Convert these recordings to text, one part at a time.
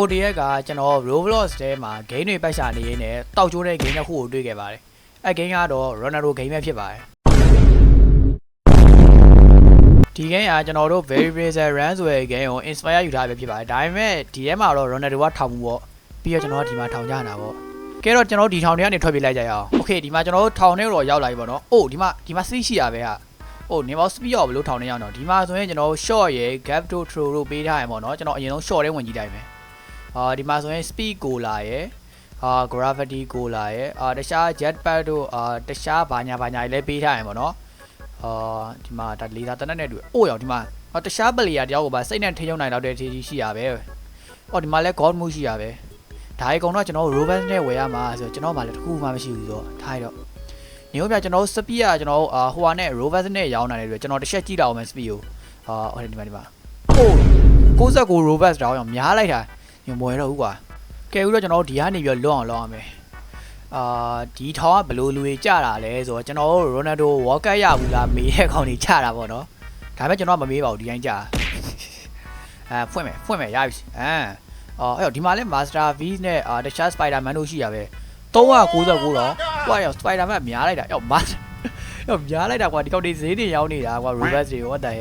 ဟိုတရက်ကကျွန်တော် Roblox ထဲမှာ game တွေပိုက်ရှာနေရင်းနဲ့တောက်ကျိုးတဲ့ game တစ်ခုကိုတွေ့ခဲ့ပါတယ်။အဲ game ကတော့ Ronaldo game ပဲဖြစ်ပါတယ်။ဒီ game ကကျွန်တော်တို့ Very Razor Run ဆိုတဲ့ game ကို inspire ယူထားပဲဖြစ်ပါတယ်။ဒါပေမဲ့ဒီထဲမှာတော့ Ronaldo ကထောင်မှုပေါ့။ပြီးတော့ကျွန်တော်ကဒီမှာထောင်ကြတာပေါ့။ကဲတော့ကျွန်တော်ဒီထောင်ထဲကနေထွက်ပြေးလိုက်ကြရအောင်။ Okay ဒီမှာကျွန်တော်တို့ထောင်ထဲတော့ရောက်လာပြီပေါ့နော်။အိုးဒီမှာဒီမှာ speed ရှိရပဲဟာ။အိုးနေမော speed ရောဘယ်လိုထောင်ထဲရောက်တော့ဒီမှာဆိုရင်ကျွန်တော် short ရယ် gap to throw တို့ပေးထားရင်ပေါ့နော်။ကျွန်တော်အရင်ဆုံး short ထဲဝင်ကြည့်လိုက်မယ်။ အာဒီမှာဆိုရင် speed ကိုလာရယ်အာ gravity ကိုလာရယ်အာတခြား jet pack တို့အာတခြားဘာညာဘာညာတွေလည်းပေးထားရင်ပေါ့နော်အာဒီမှာဒါလေသာတနက်နဲ့တွေ့အိုးရောဒီမှာအာတခြားပလီယာတယောက်ကိုပါစိတ်နဲ့ထိချုံနိုင်တော့တဲ့ TG ရှိရပဲအော်ဒီမှာလည်း god move ရှိရပဲဒါရီကောင်တော့ကျွန်တော် robust နဲ့ဝယ်ရမှာဆိုတော့ကျွန်တော်မှလည်းတစ်ခုမှမရှိဘူးဆိုတော့ထားရတော့နေဦးပြကျွန်တော် speed ကကျွန်တော်အာဟိုဟာနဲ့ robust နဲ့ရောင်းနိုင်တယ်ပြီးကျွန်တော်တစ်ချက်ကြည့်တော့မယ် speed ကိုအာဟိုဒီမှာဒီမှာအိုး69 robust တောင်းအောင်များလိုက်တာ ညမွယ်တော့ဘူးကွာကဲဦးတော့ကျွန်တော်တို့ဒီကနေပြီးတော့လွတ်အောင်လုပ်အောင်မယ်အာဒီထောင်ကဘယ်လိုလူတွေကြတာလဲဆိုတော့ကျွန်တော်တို့ရိုနယ်ဒိုဝေါ်ကတ်ရဘူးလားမေးတဲ့ကောင်တွေကြတာပေါ့နော်ဒါပေမဲ့ကျွန်တော်ကမမေးပါဘူးဒီတိုင်းကြအဲဖွင့်မယ်ဖွင့်မယ်ရပြီအဲအော်အဲ့တော့ဒီမှာလဲ Master V နဲ့အာတခြား Spider-Man တို့ရှိရပဲ399တော့ကွာရော Spider-Man များလိုက်တာအဲ့ Master အဲ့များလိုက်တာကွာဒီကောင်တွေဈေးတွေရောက်နေတာကွာ Robux တွေ what the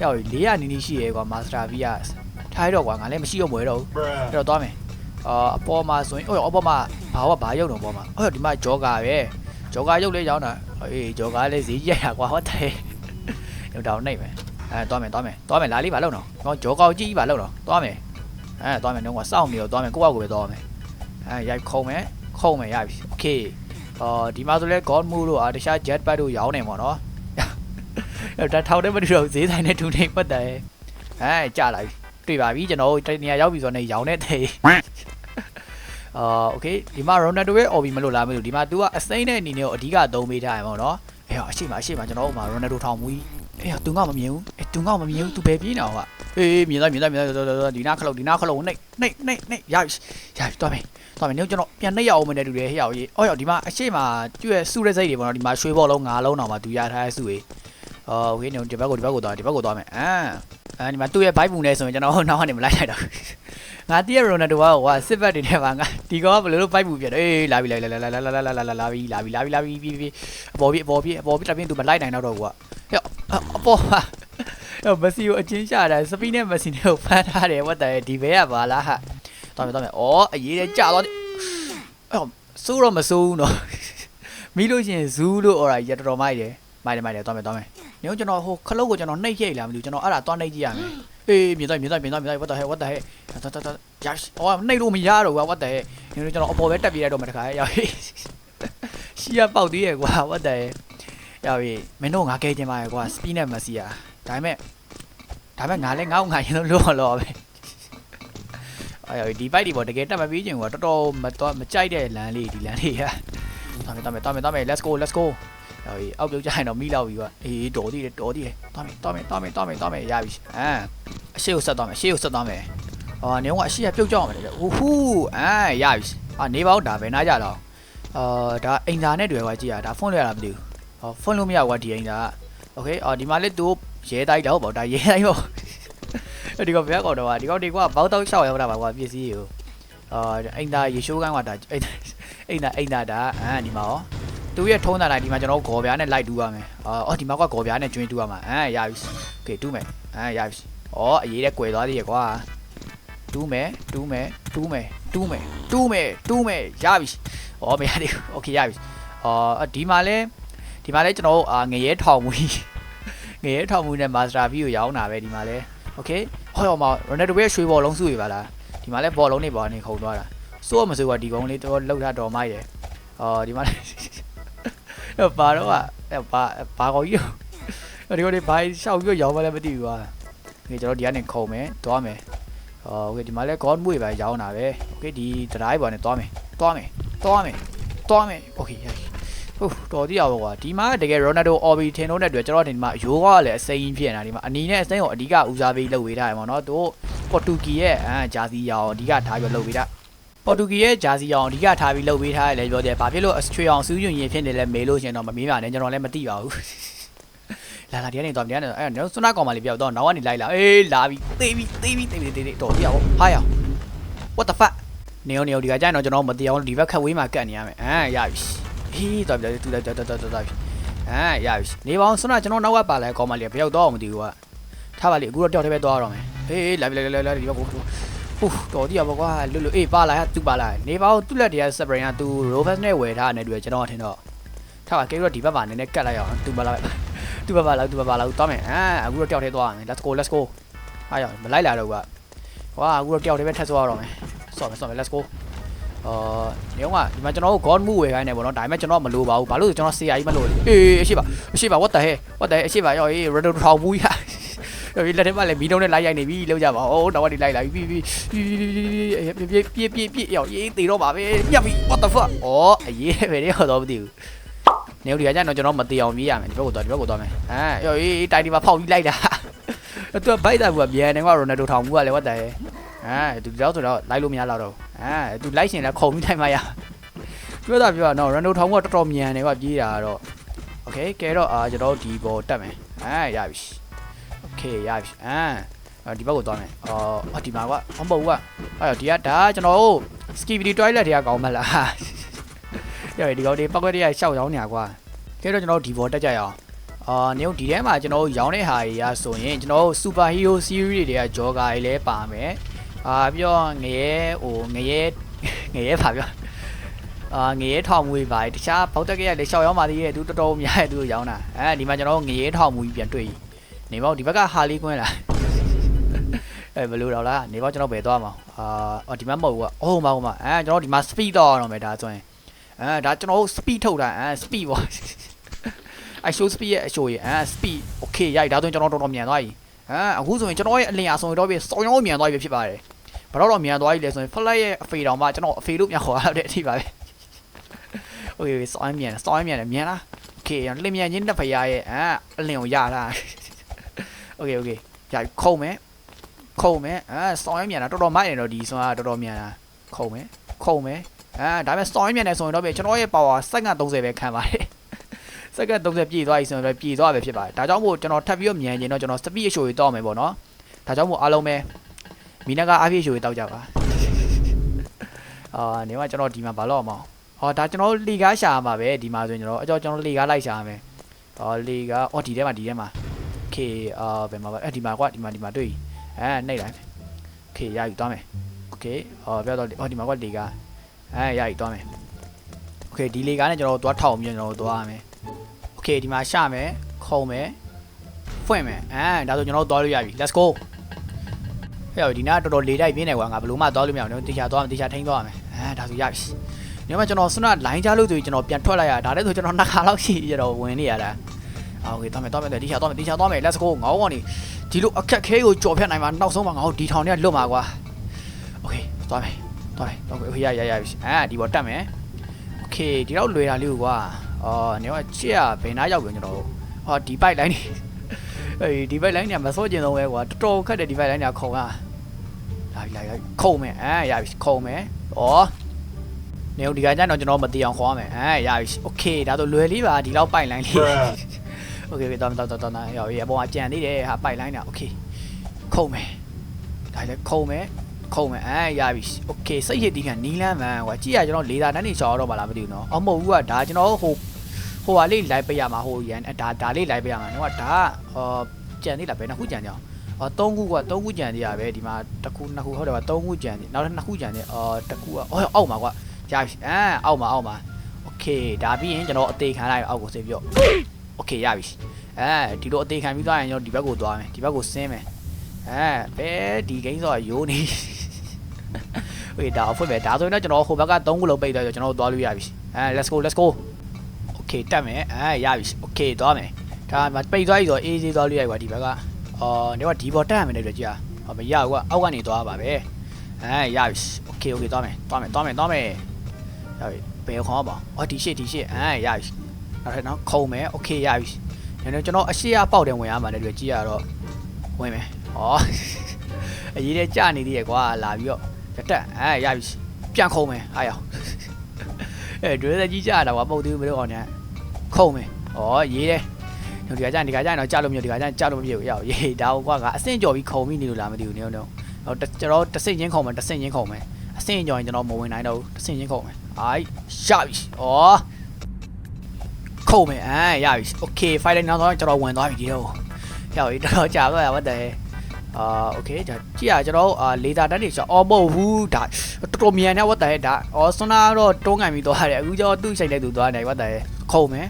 hell အဲ့400နီးနီးရှိရဲကွာ Master V က ထားရတော့ကွာငါလည်းမရှိတော့မွဲတော့ဘူး အဲ့တော့သွားမယ်အာအပေါ်မှာဆိုရင်ဟိုအပေါ်မှာဘာကဘာရုပ်တော့ပေါ်မှာဟိုဒီမှာဂျောဂါပဲဂျောဂါရုပ်လေးရောင်းတာအေးဂျောဂါလေးဈေးကြီးရတာကွာဟုတ်တယ်ရုပ်တောင်နှိပ်မယ်အဲသွားမယ်သွားမယ်သွားမယ်လာလေးပါလောက်တော့တော့ဂျောဂါကိုကြည့်ပါလောက်တော့သွားမယ်အဲသွားမယ်တော့ကစောင့်နေတော့သွားမယ်ကိုယ့်ဘက်ကိုပဲသွားမယ်အဲရိုက်ခုံမယ်ခုံမယ်ရပြီโอเคအော်ဒီမှာဆိုလဲ god move တို့အာတခြား jet pack တို့ရောင်းနေမှာနော်အဲ့ဒါထောက်တဲ့မတူတော့ဈေးဆိုင်နဲ့တူနေပတ်တယ်အဲကြလာပြီ တွေ့ပါပြီကျွန်တော်တို့တနေရာရောက်ပြီဆိုတော့နေရောင်တဲ့သေးအာโอเคဒီမှာ Ronaldo ရဲ့ OB မလို့လားမလို့ဒီမှာ तू ကအစိမ့်တဲ့အနေနဲ့ကိုအဓိကသုံးပေးထားရမှာနော်အေးအရှိမအရှိမကျွန်တော်တို့မှာ Ronaldo ထောင်မူကြီးအေး तू ကမမြင်ဘူးအေး तू ကမမြင်ဘူး तू ဘယ်ပြေးနေအောင်ကအေးမြင်သွားမြင်သွားမြင်သွားဒီနာခလုတ်ဒီနာခလုတ်နှိပ်နှိပ်နှိပ်နှိပ်ရပြီရပြီသွားမယ်သွားမယ်နေကျွန်တော်ပြန်နှိပ်ရအောင်မနဲ့တူတယ်ဟဲ့ရောက်ကြီးအော်ရောက်ဒီမှာအရှိမကျွဲစုတဲ့စိတ်တွေပေါ့နော်ဒီမှာရွှေဘောလုံးငါးလုံးတော့မှ तू ရထားတဲ့စုတွေအော်โอเคနေဒီဘက်ကိုဒီဘက်ကိုသွားဒီဘက်ကိုသွားမယ်အာ အဲဒီမှာသူ့ရဲ့ဘိုက်ဘူးနဲ့ဆိုရင်ကျွန်တော်နောက်ကနေမလိုက်လိုက်တော့ငါတည့်ရရိုနယ်ဒိုကဟိုစစ်ဘက်တွေနဲ့ပါငါဒီကောင်ကဘယ်လိုလုပ်ဘိုက်ဘူးပြတ်အေးလာပြီလာလာလာလာလာလာလာလာလာပြီလာပြီလာပြီလာပြီပြီပြီအပေါ်ပြီအပေါ်ပြီအပေါ်ပြီတပြင်းသူမလိုက်နိုင်တော့တော့ကွာဟဲ့အပေါ်ဟာဟဲ့မက်ဆီကိုအချင်းရှာတာစပီနဲ့မက်ဆီနဲ့ကိုဖမ်းထားတယ်ဝတ်တယ်ဒီဘဲကပါလားဟာတော်မယ်တော်မယ်ဩအရေးတဲ့ကြာတော့အဲ့စိုးတော့မစိုးဘူးနော်မီးလို့ရှင်ဇူးလို့အော်ရာရတော်တော်မိုက်တယ်မိုက်တယ်မိုက်တယ်တော်မယ်တော်မယ် ညောကျွန်တော်ဟိုခလုတ်ကိုကျွန်တော်နှိပ်ရိုက်လာမလို့ကျွန်တော်အဲ့ဒါသွားနှိပ်ကြည့်ရမယ်အေးမြင်သွားမြင်သွားမြင်သွားမြင်သွား what the hell what the hell တတတရရှိအော်နှိပ်လို့မရတော့ဘူး what the hell ညောကျွန်တော်အပေါ်ပဲတက်ပြေးရတော့မှတခါရောက်ဟေးရှီရပေါက်သေးရဲ့ကွာ what the hell ရောက်ပြီမင်းတို့ငါကဲတင်ပါရဲ့ကွာ speed နဲ့မစီယာဒါပေမဲ့ဒါပေမဲ့ငါလည်းငါ့ကိုငါရင်လို့လောလောပဲအဲ့ဒီဘိုက်ဒီပေါ်တကယ်တက်မပြီးချင်ကွာတော်တော်မတော်မကြိုက်တဲ့လမ်းလေးဒီလမ်းလေးကတော်မယ်တော်မယ်တော်မယ်တော်မယ် let's go let's go ဟိုအောက်ပြုတ်ကြရင်တော့မိလောက်ပြီကွာအေးတော်သေးတယ်တော်သေးတယ်သွားမယ်သွားမယ်သွားမယ်သွားမယ်သွားမယ်ရပြီအာအရှိကိုဆက်သွားမယ်ရှေ့ကိုဆက်သွားမယ်အော်နေကအရှိကပြုတ်ကြောက်မယ်လေဟူဟူအာရပြီအာနေပါဦးဒါပဲနားကြတော့အာဒါအိမ်သာနဲ့တွေ့ကွာကြည့်ရဒါဖုန်းလွှဲရတာမသိဘူးဟောဖုန်းလို့မရကွာဒီအိမ်သာโอเคအော်ဒီမှာလေသူရဲတိုက်တော့ပေါ့ဒါရဲတိုက်ပေါ့ဒီကောင်ဘယ်ကောက်တော့ဒီကောင်ဒီကွာဘောက်တော့ရှောက်ရောက်တာပါကွာပစ္စည်းကိုအာအိမ်သာရေရှိုးကန်းကွာဒါအိမ်သာအိမ်သာအိမ်သာဒါအာဒီမှာရော သူရဲ့ထုံးတာတိုင်းဒီမှာကျွန်တော်ဂေါ်ပြားနဲ့လိုက်တူးရမယ်အော်ဒီမှာကဂေါ်ပြားနဲ့ကျွင်းတူးရမှာအဲရပြီโอเคတူးမယ်အဲရပြီဩအရေးတဲ့ကွယ်သွားသေးရဲ့ကွာတူးမယ်တူးမယ်တူးမယ်တူးမယ်တူးမယ်တူးမယ်ရပြီဩမရသေးဘူးโอเคရပြီအော်ဒီမှာလဲဒီမှာလဲကျွန်တော်အာငရဲထောင်မူငရဲထောင်မူနဲ့မာစတာဗီကိုရောင်းတာပဲဒီမှာလဲโอเคဟောရောမှာရိုနယ်ဒိုရဲ့ရွှေဘော်လုံးစုရပါလားဒီမှာလဲဘော်လုံးတွေပေါ်နေခုံသွားတာစိုးမစိုးကဒီကုန်းလေးတော့လှုပ်ထားတော်မိုက်တယ်အော်ဒီမှာလဲ အဲ့ ဘာတော့အဲ့ဘာဘာကောကြီးအဲ့ဒီကနေဘာရှောက်ပြီးရောင်းမလဲမသိဘူးကွာဒီကျွန်တော်ဒီကနေခုံမယ်တွားမယ်အော်โอเคဒီမှာလဲ god မွေပဲရောင်းတာပဲโอเคဒီ drive ပေါ်နဲ့တွားမယ်တွားမယ်တွားမယ်တွားမယ်โอเคရပြီဟုတ်တော်တိရပါကွာဒီမှာတကယ် Ronaldo Orbi ထင်လို့တဲ့အတွက်ကျွန်တော်ဒီမှာရိုးကလည်းအစိမ်းဖြစ်နေတာဒီမှာအနီနဲ့အစိမ်းကိုအဓိကဦးစားပေးလုပ်ဝေးထားရမှာเนาะသူပေါ်တူဂီရဲ့အာဂျာစီရောင်အဓိကထားပြီးလုပ်ဝေးတာ ပေါ်တူဂီရဲ့ဂျာစီအောင်အဓိကထားပြီးလုပ်ပေးထားတယ်လည်းပြောတယ်။ဘာဖြစ်လို့အစထရီအောင်စူးညွန်ရင်ဖြစ်နေလဲမေးလို့ရှင်တော့မမေးပါနဲ့ကျွန်တော်လည်းမသိပါဘူး။လာလာဒီကနေတော့ဒီကနေအဲ့တော့စွနာကောင်မလေးပြောက်တော့နောက်ကနေလိုက်လာအေးလာပြီသေးပြီသေးပြီသေးပြီသေးပြီတော်ပြရအောင်ဟာရအောင် what the fuck နေအောင်နေအောင်ဒီကကြရင်တော့ကျွန်တော်မတရားအောင်ဒီဘက်ခက်ဝေးမှာကတ်နေရမယ်အာရပြီဟေးတော်ပြီတူတော်တော်တော်တော်တော်ပြီအာရပြီနေပေါင်းဆွမ်းကျွန်တော်နောက်ကပါလဲကောင်းမလေးဘယ်ရောက်တော့မှမသိဘူးကထားပါလေအခုတော့တယောက်တည်းပဲသွားရတော့မယ်ဟေးလာပြီလာလာလာဒီဘက်ကို ဟိုတော်တိရပါကွာလွတ်လွတ်အေးပါလာသူပါလာနေပေါင်းသူ့လက်တည်းစပရင်ကသူ rovers နဲ့ဝယ်ထားတဲ့တွေ့ကျွန်တော်ထင်တော့ထားပါကဲတော့ဒီဘက်မှာနည်းနည်းကတ်လိုက်အောင်သူပါလာသူပါပါလာသူပါပါလာသွားမယ်အာအခုတော့တယောက်တည်းသွားရမယ် let's go let's go အားရမလိုက်လာတော့ကွာဟွာအခုတော့တယောက်တည်းပဲထက်သွားရတော့မယ်ဆော့မယ်ဆော့မယ် let's go အော်နေအောင်ကဒီမှာကျွန်တော်တို့ god move ဝယ်ခိုင်းနေပေါ့နော်ဒါပေမဲ့ကျွန်တော်မလိုပါဘူးဘာလို့လဲကျွန်တော် CI မလိုဘူးအေးအရှိပါအရှိပါ what the hell what the hell အရှိပါရောအေး red ထောင်ဘူးရရောဒီ လက်ထဲမှာလည်းမီးတုံးနဲ့လိုက်ရိုက်နေပြီလောက်ကြပါဦးတော့ဒီလိုက်လာပြီပြီပြီပြီပြီပြီရောရေးတေတော့ပါပဲညက်ပြီ what the fuck အော်အရေးပဲတော့တော့မသိဘူးနေဦးဒီကကြတော့ကျွန်တော်မတေအောင်ပြေးရမယ်ဒီဘက်ကိုသွားဒီဘက်ကိုသွားမယ်ဟမ်ရောအေးတိုင်ဒီမှာဖောက်ပြီးလိုက်တာသူကဘိုက်တာကမြန်နေကရိုနယ်ဒိုထောင်ဘူးကလည်း what the hell အာသူတော့ဆိုတော့လိုက်လို့မရတော့တော့အာသူလိုက်ရှင်လည်းခုံပြီးတိုင်းမရပြောတာပြောတာနော်ရန်ဒိုထောင်ကတော်တော်မြန်နေကပြေးတာတော့โอเคကဲတော့အာကျွန်တော်ဒီဘောတက်မယ်အာရပြီโอ เคရပြီအာဒီဘက်ကိုသွားမယ်အော်ဒီမှာကမဟုတ်ဘူးကအဲ့ဒီကဒါကျွန်တော်တို့ skibidi toilet တွေကကောင်းမလားရဒီကောင်ဒီပောက်ကွက်တွေကရှောက်ရောင်းနေတာကွာကဲတော့ကျွန်တော်ဒီဘောတက်ကြရအောင်အာနေဒီထဲမှာကျွန်တော်ရောင်းတဲ့ဟာတွေကဆိုရင်ကျွန်တော် super hero series တွေကဂျောဂါတွေလည်းပါမယ်အာပြောငရဲဟိုငရဲငရဲပါပြောအာငရဲထောင်မွေးပါတခြားဘောက်တက်ကရလေရှောက်ရောက်ပါသေးရဲ့သူတော်တော်များရဲ့သူရောင်းတာအဲဒီမှာကျွန်တော်ငရဲထောင်မွေးပြန်တွေ့ နေပေါ့ဒီဘက်ကဟာလီကွင်းလားအဲဘယ်လိုတော့လားနေပေါ့ကျွန်တော်ဘယ်သွားမှာအာအော်ဒီမှာမဟုတ်ဘူးအော်မဟုတ်မှာအဲကျွန်တော်ဒီမှာ speed တော့တော့မယ်ဒါဆိုရင်အဲဒါကျွန်တော် speed ထုတ်တာအဲ speed ပေါ့အ show speed ရဲ့အ show ရဲ့အဲ speed okay ရိုက်ဒါဆိုရင်ကျွန်တော်တော်တော်မြန်သွားပြီအဲအခုဆိုရင်ကျွန်တော်ရဲ့အလင်အားဆိုရင်တော့ပြီစောင်းရောင်းမြန်သွားပြီဖြစ်ပါတယ်ဘာလို့တော့မြန်သွားပြီလဲဆိုရင် flat ရဲ့အဖေတောင်မှကျွန်တော်အဖေလို့မြန်ခေါ်ရတဲ့အထိပါပဲ okay စောင်းမြန်စောင်းမြန်မြန်လား okay လင်မြန်ချင်းတစ်ဖရားရဲ့အဲအလင်ကိုရတာ okay okay ရခုံမယ်ခုံမယ်အဲစောင်းမြန်တာတော်တော်မိုက်နေတော့ဒီဆွမ်းကတော်တော်မြန်တာခုံမယ်ခုံမယ်အဲဒါပေမဲ့စောင်းမြန်နေဆိုရင်တော့ပြီကျွန်တော်ရဲ့ power စက္ကန့်30ပဲခံပါတယ်စက္ကန့်30ပြည့်သွားပြီဆိုရင်တော့ပြည့်သွားပဲဖြစ်ပါတယ်ဒါကြောင့်မို့ကျွန်တော်ထပ်ပြီးတော့မြန်ရင်တော့ကျွန်တော် speed အရှိုးကြီးတောက်မယ်ပေါ့နော်ဒါကြောင့်မို့အားလုံးပဲမီနာကအပြည့်အရှိုးကြီးတောက်ကြပါအာနေမှာကျွန်တော်ဒီမှာဘာလို့အောင်မအောင်ဟောဒါကျွန်တော်လီကားရှာမှာပဲဒီမှာဆိုရင်ကျွန်တော်အကြောကျွန်တော်လီကားလိုက်ရှာမယ်ဟောလီကားအော်ဒီထဲမှာဒီထဲမှာ okay အာဘယ်မှာပါအဲ့ဒီမှာကွာဒီမှာဒီမှာတွေ့ပြီအဲနှိပ်လိုက် okay ရယူသွားမယ် okay ဟောပြောတော့ဟောဒီမှာကွာလေကအဲရယူသွားမယ် okay ဒီလေကနဲ့ကျွန်တော်တို့သွားထောက်ပြီးကျွန်တော်တို့သွားရမယ် okay ဒီမှာရှာမယ်ခုံမယ်ဖွင့်မယ်အဲဒါဆိုကျွန်တော်တို့သွားလို့ရပြီ let's go ဟဲ့ဒီနားတော်တော်လေတိုက်ပြင်းနေကွာငါဘလို့မှသွားလို့မရဘူးတေချာသွားမယ်တေချာထိန်းသွားမယ်အဲဒါဆိုရပြီညမကျွန်တော်ဆွနလိုင်းချလို့ဆိုရင်ကျွန်တော်ပြန်ထွက်လိုက်ရဒါလည်းဆိုကျွန်တော်နှစ်ခါလောက်ရှိရတော့ဝင်နေရတာ โอเคသွားမယ်သွားမယ်တေချာသွားမယ်တေချာသွားမယ် let's go ငေါကောင်နေဒီလိုအခက်ခဲကိုကြော်ဖြတ်နိုင်မှာနောက်ဆုံးမှာငါတို့ဒီထောင်ထဲလွတ်မှာကွာโอเคသွားမယ်သွားမယ်သွားမယ်โอเคရရရပြီအဲဒီပေါ်တက်မယ်โอเคဒီတော့လွယ်တာလေးကိုကွာအော်နေကချစ်ရဘယ်နားရောက်ပြန်ကျွန်တော်ဟောဒီပိုက်လိုင်းနေအေးဒီပိုက်လိုင်းနေမစောကျင်တော့ပဲကွာတော်တော်ခက်တယ်ဒီပိုက်လိုင်းနေခုံတာလာပြီလာပြီခုံမယ်အဲရပြီခုံမယ်ဩနေဒီကကြတော့ကျွန်တော်မတီအောင်ခေါ်ရမယ်အဲရပြီโอเคဒါဆိုလွယ်လေးပါဒီလောက်ပိုက်လိုင်းလေး โอเคတော့တော့တော့တော့ရောအပေါ်မှာကြံသေးတယ်ဟာပိုက်လိုင်းတာโอเคခုံမယ်ဒါလည်းခုံမယ်ခုံမယ်အဲရပြီโอเคစိတ်ရည်ဒီကနီလန်းမန်ကွာကြည့်ရကျွန်တော်လေသာတန်းနေချော်တော့ပါလားမသိဘူးနော်အမဟုတ်ဘူးကဒါကျွန်တော်ဟိုဟိုဟာလေးလိုက်ပေးရမှာဟိုရန်ဒါဒါလေးလိုက်ပေးရမှာနော်ဒါဟောကြံသေးလားဘယ်နှခုကြံကြအောင်ဟော၃ခုက၃ခုကြံသေးရပဲဒီမှာတစ်ခုနှစ်ခုဟုတ်တယ်ပါ၃ခုကြံသေးနောက်ထပ်နှစ်ခုကြံသေးအော်တစ်ခုကအော်အောက်မှာကွာရပြီအဲအောက်မှာအောက်မှာโอเคဒါပြီးရင်ကျွန်တော်အသေးခံလိုက်အောက်ကိုဆေးပြော့ โอเคရပြီ အဲဒီလိုအသေးခံပြီးသွားရင်ကျွန်တော်ဒီဘက်ကိုသွားမယ်ဒီဘက်ကိုဆင်းမယ်အဲဘယ်ဒီဂိမ်းဆိုတာယိုးနေဝေးဒါအဖွင့်မယ်ဒါဆိုရင်တော့ကျွန်တော်ဟိုဘက်က3ခုလုံးပိတ်သွားဆိုကျွန်တော်သွားလို့ရပြီအဲ let's go let's go okay တက်မယ်အဲရပြီ okay သွားမယ်ဒါမှပိတ်သွားပြီဆိုတော့ easy သွားလို့ရပြီကွာဒီဘက်ကအော်ဒီကဒီဘောတက်ရမယ်လေကြည့်ဟောမရဘူးကွာအောက်ကနေသွားပါပဲအဲရပြီ okay okay သွားမယ်သွားမယ်သွားမယ်သွားမယ်ရပြီဘယ်ခေါ်ပါအော်ဒီရှေ့ဒီရှေ့အဲရပြီ နောက်ထပ်နောက်ခုံမယ် okay ရပြီ။ဒါနဲ့ကျွန်တော်အရှိရပေါက်တယ်ဝင်ရမှာလည်းတွေ့ကြည့်ရတော့ဝင်မယ်။ဟောအရေးတဲ့ကြာနေသေးရဲ့ကွာလာပြီးတော့တက်အဲရပြီပြန်ခုံမယ်ဟာရောက်အဲဒွေးသက်ကြီးကြာတာကွာပုတ်သေးဘူးမလို့အောင်ညာခုံမယ်။ဟောရေးတယ်။ဒီကကြာဒီကကြာတော့ကြာလို့မရဒီကကြာကြာလို့မရဘူးရောက်ရေးဒါကွာကအဆင့်ကြော်ပြီးခုံပြီးနေလို့လားမသိဘူးနေတော့ဟောကျွန်တော်တဆင့်ချင်းခုံမယ်တဆင့်ချင်းခုံမယ်ဆင့်ကြောင်ကျွန်တော်မဝင်နိုင်တော့ဘူးတစ်ဆင့်ချင်းခုံမယ်အိုက်ရပြီဩ ခုံမယ်အာရပြီโอเค fight လိုက်နောက်တော့ကျွန်တော်ဝင်သွားပြီဒီတော့ရောက်ပြီတော်တော်ကြာတော့ရပါတဲ့အာโอเคဒါကြည့်ရကျွန်တော်အာလေသာတက်နေချောအော်မဟုတ်ဘူးဒါတော်တော်မြန်နေဝတ်တဲ့ဒါအော်ဆွမ်းနာတော့တွန်းကန်ပြီးသွားတယ်အခုကျတော့သူ့ဆိုင်တဲ့သူသွားနေဝတ်တဲ့ခုံမယ်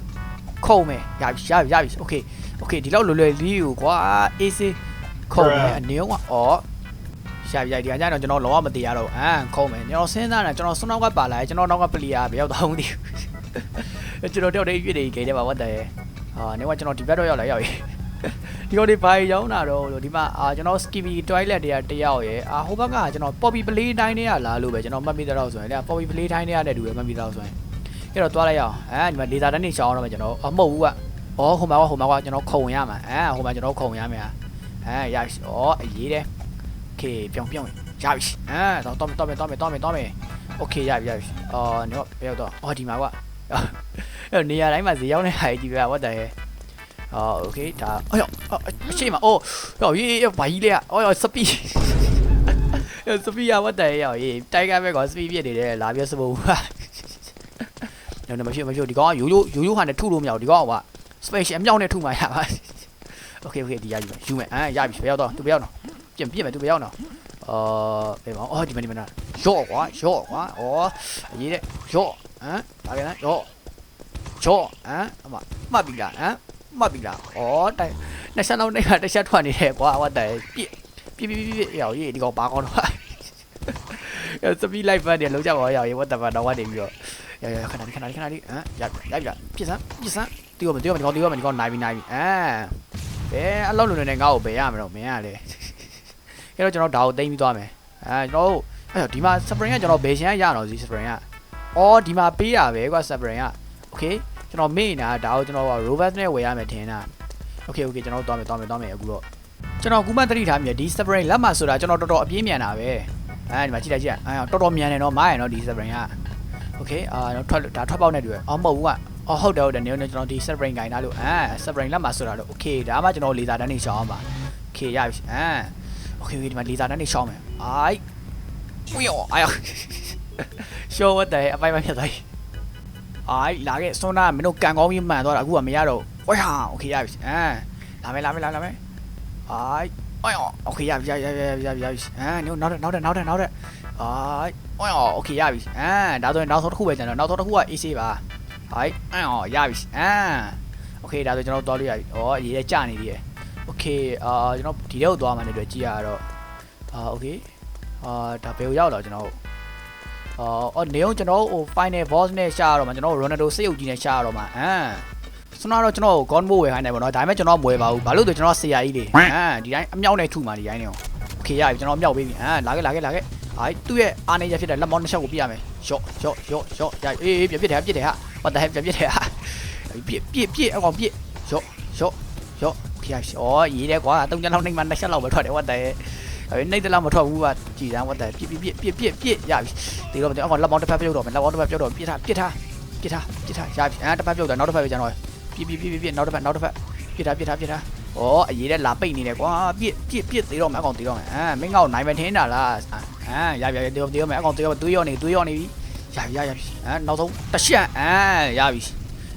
ခုံမယ်ရပြီရပြီရပြီโอเคโอเคဒီလောက်လွယ်လွယ်လေးကိုကွာအေးစေးခုံမယ်အနေရောကအော် ရှာပြရိုက်ဒီကကြတော့ကျွန်တော်လောကမတရားတော့ဘူးအမ်ခုံးမယ်ကျွန်တော်စဉ်းစားတာကျွန်တော်ဆွနောက်ကပါလာကျွန်တော်နောက်ကပလီယာဘယ်ရောက်တော့မသိဘူး ကျွန်တော်တော့တိတ်ပြည့်နေကြတယ်ပါဝတ်တယ်ဟာနေကကျွန်တော်ဒီဘက်တော့ရောက်လာရောက်ပြီဒီကောင်ဒီဘာရောင်းတာတော့လို့ဒီမှာအာကျွန်တော် skippy toilet တွေကတယောက်ရယ်အာဟိုဘက်ကကျွန်တော် poppy play တိုင်းတွေကလာလို့ပဲကျွန်တော်မှတ်မိတော့ဆိုရင်လေ poppy play တိုင်းတွေကလည်းတူပဲမှတ်မိတော့ဆိုရင်အဲ့တော့တွားလိုက်ရအောင်အဲဒီမှာ data တန်းနေရှောင်းတော့မယ်ကျွန်တော်အမဟုတ်ဘူးကအော်ဟိုမှာကဟိုမှာကကျွန်တော်ခုံရမှာအဲဟိုမှာကျွန်တော်ခုံရမယ်အဲရပြီဩအရေးတယ် โอเคပြောင်းပြောင်းရပြီအဲတော့တော့တော့မယ်တော့မယ်တော့မယ်တော့မယ်โอเคရပြီရပြီအော်တော့ဘယ်တော့အော်ဒီမှာကွာ အဲ့နေရာတိုင်းမှာဈေးရောက်နေဟာကြီးပဲ what the hell အော်โอเคဒါအော်အရှိမအိုးရောရေးရဘာကြီးလဲအော်စပီစပီရ what the hell ရောရေးတိုက်ကပဲကောစပီပြစ်နေတယ်လာပြစပုံညနေမဖြစ်မဖြစ်ဒီကောင်ကရိုးရိုးရိုးရိုးဟာနဲ့ထုလို့မရဘူးဒီကောင်က special အမြောက်နဲ့ထုမှရပါโอเคโอเคဒီရယူမယ်ယူမယ်အဲရပြီဘယ်ရောက်တော့သူဘယ်ရောက်တော့ ပြင်ပြင်မယ်သူဘယ်ရောက်နော်အော်ဘယ်မှာအော်ဒီမှာဒီမှာရော့ကွာရော့ကွာအော်အရေးတဲ့ရော့ဟမ်ဒါကလည်းရော့ ရော့ဟမ်အမမှတ်ပြီလားဟမ်မှတ်ပြီလားအော်တိုင်နှစ်ချက်လောက်နဲ့ကတစ်ချက်ထွက်နေတယ်ကွာဟောတိုင်ပြည့်ပြည့်ပြည့်ပြည့်ရော်ရေးဒီကောင်ဘာကောင်းတော့အဲစပီလိုက်ဖတ်တယ်လုံးကြပါရော်ရေးဝတ်တပါတော့ဝတ်နေပြီးတော့ရရခဏလေးခဏလေးခဏလေးဟမ်ရရပြပြစ်စမ်းပြစ်စမ်းတီးရမယ်တီးရမယ်ဒီကောင်တီးရမယ်ဒီကောင်နိုင်ပြီနိုင်ပြီအဲဘယ်အလောက်လုံးနေငါ့ကိုဘယ်ရမလို့မင်းကလေအဲ့တော့ကျွန်တော်ဒါကိုသိမ်းပြီးသွားမယ်အဲကျွန်တော်တို့အဲ့တော့ဒီမှာ spring ကကျွန်တော်ဘယ်ရှင်ရရတော့စီ spring ကအော်ဒီမှာပေးတာပဲကွာ spring က okay ကျွန်တော်မေ့နေတာဒါကိုကျွန်တော် Rovers နဲ့ဝယ်ရမယ်ထင်တာ Okay okay ကျွန်တော်တို့သွားမယ်သွားမယ်သွားမယ်အခုတော့ကျွန်တော်ကူမတတိထားမြဲဒီ Spring လက်မှာဆိုတာကျွန်တော်တော်တော်အပြင်းမြန်တာပဲအဲဒီမှာကြည့်လိုက်ကြည့်အဲတော်တော်မြန်တယ်နော်မားရယ်နော်ဒီ Spring က Okay အာထွက်ဒါထွက်ပေါက်နေတူရယ်အော်မဟုတ်ဘူးကအော်ဟုတ်တယ်ဟုတ်တယ်နေနေကျွန်တော်ဒီ Spring ခြင်ထားလို့အဲ Spring လက်မှာဆိုတာတော့ Okay ဒါမှကျွန်တော်လေသာတန်းနေရှောင်းအောင်ပါ Okay ရပြီအဲ Okay okay ဒီမှာလေသာတန်းနေရှောင်းမယ်အိုက်ဝီယောအိုက်ရှောဝတ်တယ်အပိုင်မဖြစ်သွားပြီ အိုက်လာခဲ့စွန်းနာမင်းတို့ကန်ကောင်းပြီးမှန်သွားတာအခုကမရတော့ဝဲဟာโอเคရပြီအဲလာမယ်လာမယ်လာမယ်အိုက်အိုင်โอเคရပြီရရရရရရပြီအဲနေနောက်နောက်နောက်နောက်နောက်အိုက်အိုင်โอเคရပြီအဲဒါဆိုရင်နောက်ဆုံးတစ်ခုပဲကျန်တော့နောက်ဆုံးတစ်ခုက AC ပါအိုက်အော်ရပြီအဲโอเคဒါဆိုကျွန်တော်တော်လို့ရပြီဩအရေးကြနေသေးတယ် โอเคအာကျွန်တော်ဒီထဲကိုသွားမှလည်းတွေ့ကြည့်ရတော့အာโอเคအာဒါဘယ်ကိုရောက်တော့ကျွန်တော် အာအော်နေအောင်ကျွန်တော်ဟို final boss နဲ့ရှာရတော့မှကျွန်တော် Ronaldo စိတ်ရုပ်ကြီးနဲ့ရှာရတော့မှအမ်စနာတော့ကျွန်တော် gun မိုးဝယ်ခိုင်းတယ်ပေါ့နော်ဒါပေမဲ့ကျွန်တော်မဝယ်ပါဘူးဘာလို့လဲကျွန်တော်ဆရာကြီးလေအမ်ဒီတိုင်းအမြောက်နဲ့ထုမှဒီတိုင်းနေအောင်โอเคရပြီကျွန်တော်အမြောက်ပေးပြီအမ်လာခဲ့လာခဲ့လာခဲ့ဟာသူ့ရဲ့အာနေရဖြစ်တဲ့လက်မောင်းတစ်ချက်ကိုပြရမယ်ရော့ရော့ရော့ရော့ရအေးအေးပြပြတယ်ပြတယ်ဟာ what the heck ပြပြတယ်ဟာပြပြပြအကောင်ပြရော့ရော့ရော့ ဖျားရှောရေးတယ်ကွာတုံးချလောက်နှိမ့်မှနှစ်ချက်လောက်ပဲထွက်တယ်ဝတ် တယ်အဲနှိမ့်တယ်လောက်မထွက်ဘူးကကြည်စမ်းဝတ်တယ်ပြစ်ပြစ်ပြစ်ပြစ်ပြစ်ပြစ်ရပြီဒီတော့အကောင်လက်မောင်းတစ်ဖက်ပြုတ်တော့မယ်လက်မောင်းတစ်ဖက်ပြုတ်တော့ပြစ်ထားပြစ်ထားပြစ်ထားပြစ်ထားရပြီအဲတစ်ဖက်ပြုတ်တယ်နောက်တစ်ဖက်ပဲကျန်တော့ပြစ်ပြစ်ပြစ်ပြစ်နောက်တစ်ဖက်နောက်တစ်ဖက်ပြစ်ထားပြစ်ထားပြစ်ထားဩအရေးတဲ့လာပိတ်နေတယ်ကွာပြစ်ပြစ်ပြစ်သေးတော့မယ်အကောင်သေးတော့မယ်အဲမင်းကောင်နိုင်မထင်းတာလားအဲရပြီရပြီသေးတော့သေးတော့မယ်အကောင်သေးတော့သွေးရောနေသွေးရောနေပြီရပြီရပြီအဲနောက်ဆုံးတစ်ချက်အဲရပြီ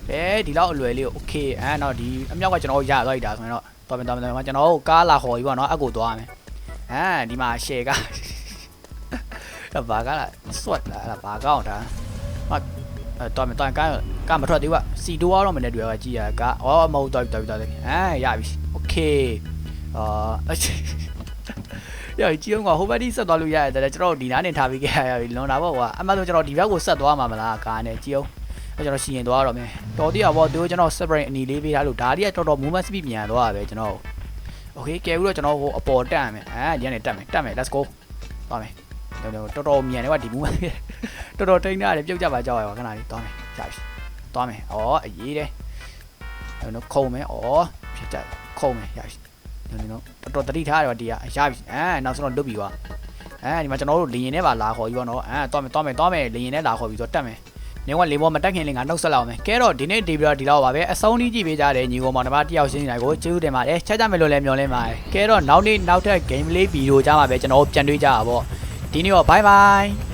အဲဒီလောက်အလွယ်လေးကို okay အဲတော့ဒီအမြောက်ကကျွန်တော်ရသွားပြီဒါဆိုရင်တော့တော်မယ်တော်မယ်တော်မယ်ကျွန်တော်တို့ကားလာခေါ်ပြီးပေါ့နော်အကူသွားမယ် အဲဒီမှာ share ကဘာကလား sweat လားဘာကောင်းတာမတော်မယ်တော်မယ်ကားကားမထွက်သေးဘူးကစီတိုးတော့မနဲ့တွေ့ကကြည်ရကားဩမဟုတ်တော်ပြီတော်ပြီတော်ပြီအဲရပြီ okay အာရကြည့်အောင်ကဟိုဘက်ဒီဆက်သွားလို့ရတယ်ကျွန်တော်ဒီနားနေထားပြီးခဲ့ရပြီလွန်တာပေါ့ကွာအမှန်ဆိုကျွန်တော်ဒီဘက်ကိုဆက်သွားမှာမလားကားနဲ့ကြည့်အောင်အဲကျွန်တော်စီရင်သွားတော့မယ်တော်သေးရပေါ့သူကျွန်တော် separate အနီလေးပေးထားလို့ဒါတွေကတော်တော် movement speed မြန်သွားတာပဲကျွန်တော် okay ကဲပြီးတော့ကျွန်တော်ဟိုအပေါ်တက်ရမယ်အဲဒီကနေတက်မယ်တက်မယ် let's go သွားမယ်တော်တော်မြန်တယ်ကွာဒီ movement တော်တော်ထိန်းထားတယ်ပြုတ်ကြပါကြောက်ရပါခဏလေးသွားမယ်ရပြီသွားမယ်ဩအရေးတယ်နော်ခုံမယ်ဩဖြစ်တက်ခုံမယ်ရပြီနော်တော်တော်တတိထားတယ်ဒီကရပြီအဲနောက်ဆုံးတော့လွတ်ပြီကွာအဲဒီမှာကျွန်တော်တို့လေရင်ထဲပါလာခေါ်ပြီးပေါ့နော်အဲသွားမယ်သွားမယ်သွားမယ်လေရင်ထဲလာခေါ်ပြီးတော့တက်မယ် နေကလေဘောမတက်ခင်လေးငါနှုတ်ဆက်လောက်မယ်ကဲတော့ဒီနေ့ဒီဗီဒီယိုဒီလောက်ပါပဲအဆုံးထိကြည့်ပေးကြတဲ့ညီကောင်မောင်နှမတယောက်ရှင်းနေတာကိုကျေးဇူးတင်ပါတယ်ချက်ကြမယ်လို့လည်းမျှော်လင့်ပါတယ်ကဲတော့နောက်နေ့နောက်ထပ် game လေးဗီဒီယိုကြားမှာပဲကျွန်တော်တို့ပြန်တွေ့ကြတာပေါ့ဒီနေ့တော့ bye bye